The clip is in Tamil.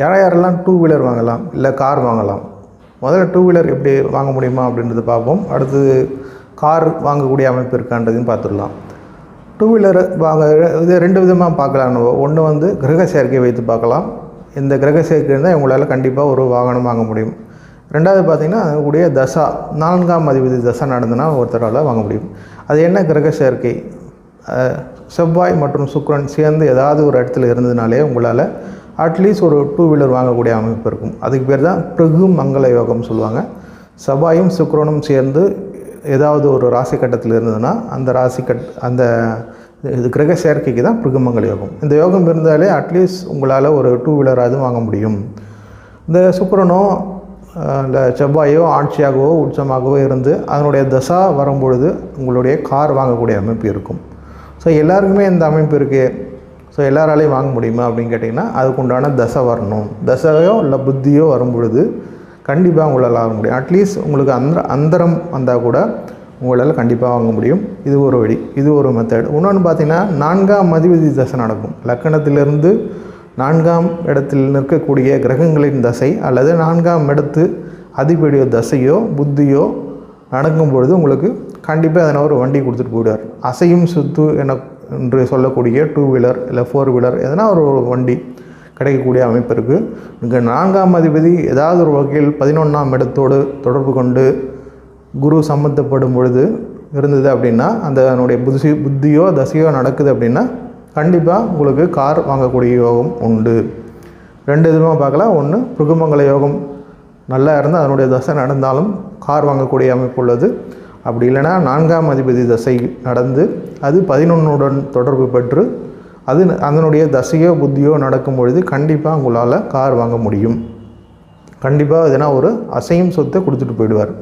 யார் யாரெல்லாம் டூ வீலர் வாங்கலாம் இல்லை கார் வாங்கலாம் முதல்ல டூ வீலர் எப்படி வாங்க முடியுமா அப்படின்றத பார்ப்போம். அடுத்தது கார் வாங்கக்கூடிய அமைப்பு இருக்கான்றதையும் பார்த்துடலாம். டூ வீலர் வாங்க இது ரெண்டு விதமாக பார்க்கலாம். நம்ம ஒன்று வந்து கிரக சேர்க்கை வைத்து பார்க்கலாம். இந்த கிரக சேர்க்கை இருந்தால் உங்களால் கண்டிப்பாக ஒரு வாகனம் வாங்க முடியும். ரெண்டாவது பார்த்திங்கன்னா கூடிய தசா நான்காம் அதிபதி தசா நடந்ததுன்னா ஒருத்தரால் வாங்க முடியும். அது என்ன கிரக சேர்க்கை? செவ்வாய் மற்றும் சுக்ரன் சேர்ந்து ஏதாவது ஒரு இடத்துல இருந்ததுனாலே உங்களால் அட்லீஸ்ட் ஒரு டூ வீலர் வாங்கக்கூடிய அமைப்பு இருக்கும். அதுக்கு பேர் தான் பிருகு மங்கள யோகம் சொல்லுவாங்க. செவ்வாயும் சுக்ரனும் சேர்ந்து ஏதாவது ஒரு ராசி கட்டத்தில் இருந்ததுன்னா அந்த ராசி கட் அந்த இது கிரக சேர்க்கைக்கு தான் பிருகுமங்கல யோகம். இந்த யோகம் இருந்தாலே அட்லீஸ்ட் உங்களால் ஒரு டூ வீலராது வாங்க முடியும். இந்த சுக்கரனோ இல்லை செவ்வாயோ ஆட்சியாகவோ உச்சமாகவோ இருந்து அதனுடைய தசா வரும்பொழுது உங்களுடைய கார் வாங்கக்கூடிய அமைப்பு இருக்கும். ஸோ எல்லாருக்குமே இந்த அமைப்பு இருக்குது ஸோ எல்லாராலையும் வாங்க முடியுமா அப்படின்னு கேட்டிங்கன்னா அதுக்குண்டான தசை வரணும். தசையோ இல்லை புத்தியோ வரும்பொழுது கண்டிப்பாக உங்களால் வாங்க முடியும். அட்லீஸ்ட் உங்களுக்கு அந்த அந்தரம் வந்தால் கூட உங்களால் கண்டிப்பாக வாங்க முடியும். இது ஒரு வழி இது ஒரு மெத்தட் இன்னொன்று பார்த்திங்கன்னா நான்காம் மதிபதி தசை நடக்கும். லக்கணத்திலிருந்து நான்காம் இடத்தில் நிற்கக்கூடிய கிரகங்களின் தசை அல்லது நான்காம் இடத்து அதிபதியோ தசையோ புத்தியோ நடக்கும் பொழுது உங்களுக்கு கண்டிப்பாக அதனால் ஒரு வண்டி கொடுத்துட்டு போயிடுவார். அசையும் சுத்து என என்று சொல்லக்கூடிய டூ வீலர் இல்லை ஃபோர் வீலர் எதனா ஒரு வண்டி கிடைக்கக்கூடிய அமைப்பு இருக்குது இங்கே நான்காம் அதிபதி ஏதாவது ஒரு வகையில் பதினொன்றாம் இடத்தோடு தொடர்பு கொண்டு குரு சம்மந்தப்படும் பொழுது இருந்தது அப்படின்னா அந்த அதனுடைய புத்தி புத்தியோ தசையோ நடக்குது அப்படின்னா கண்டிப்பாக உங்களுக்கு கார் வாங்கக்கூடிய யோகம் உண்டு. ரெண்டு விதமாக பார்க்கலாம். ஒன்று புருகுமங்கல யோகம் நல்லா இருந்தால் அதனுடைய தசை நடந்தாலும் கார் வாங்கக்கூடிய அமைப்பு உள்ளது. அப்படி இல்லைன்னா நான்காம் அதிபதி தசை நடந்து அது பதினொன்னுடன் தொடர்பு பெற்று அது அதனுடைய தசையோ புத்தியோ நடக்கும் பொழுது கண்டிப்பாக உங்களால் கார் வாங்க முடியும். கண்டிப்பாக எதனா ஒரு அசையும் சொத்தை கொடுத்துட்டு போயிடுவார்.